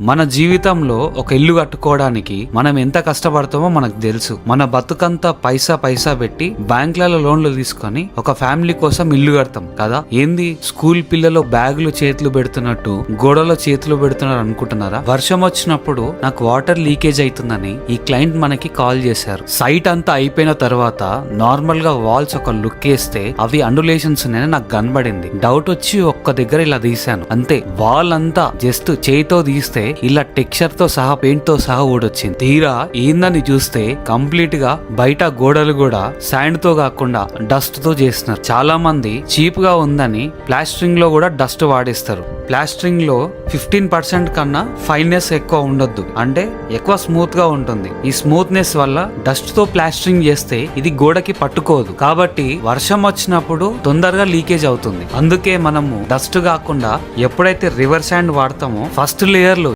మన జీవితంలో ఒక ఇల్లు కట్టుకోవడానికి మనం ఎంత కష్టపడతామో మనకు తెలుసు. మన బతుకంతా పైసా పైసా పెట్టి బ్యాంకులలో లోన్లు తీసుకొని ఒక ఫ్యామిలీ కోసం ఇల్లు కడతాం కదా. ఏంది? స్కూల్ పిల్లలు బ్యాగులు చేతులు పెడుతున్నట్టు గోడలో చేతులు పెడుతున్నారు అనుకుంటున్నారా? వర్షం వచ్చినప్పుడు నాకు వాటర్ లీకేజ్ అవుతుందని ఈ క్లయింట్ మనకి కాల్ చేశారు. సైట్ అంతా అయిపోయిన తర్వాత నార్మల్గా వాల్స్ ఒక లుక్ వేస్తే అవి అండులేషన్స్ ఉన్నాయని నాకు కనబడింది. డౌట్ వచ్చి ఒక్క దగ్గర ఇలా తీశాను. అంతే. వాల్ అంతా జస్ట్ చేయితో తీస్తే ఇలా టెక్స్చర్తో సహా పెయింట్తో సహా ఊడొచ్చింది. తీరా ఏందని చూస్తే కంప్లీట్గా బయట గోడలు కూడా శాండ్తో కాకుండా డస్ట్తో చేస్తున్నారు. చాలా మంది చీప్గా ఉందని ప్లాస్టరింగ్లో కూడా డస్ట్ వాడేస్తారు. ప్లాస్టరింగ్లో ఫిఫ్టీన్ పర్సెంట్ కన్నా ఫైన్నెస్ ఎక్కువ ఉండొద్దు. అంటే ఎక్కువ స్మూత్గా ఉంటుంది. ఈ స్మూత్నెస్ వల్ల డస్ట్తో ప్లాస్టరింగ్ చేస్తే ఇది గోడకి పట్టుకోదు. కాబట్టి వర్షం వచ్చినప్పుడు తొందరగా లీకేజ్ అవుతుంది. అందుకే మనము డస్ట్ కాకుండా ఎప్పుడైతే రివర్ హ్యాండ్ వాడతామో ఫస్ట్ లేయర్లో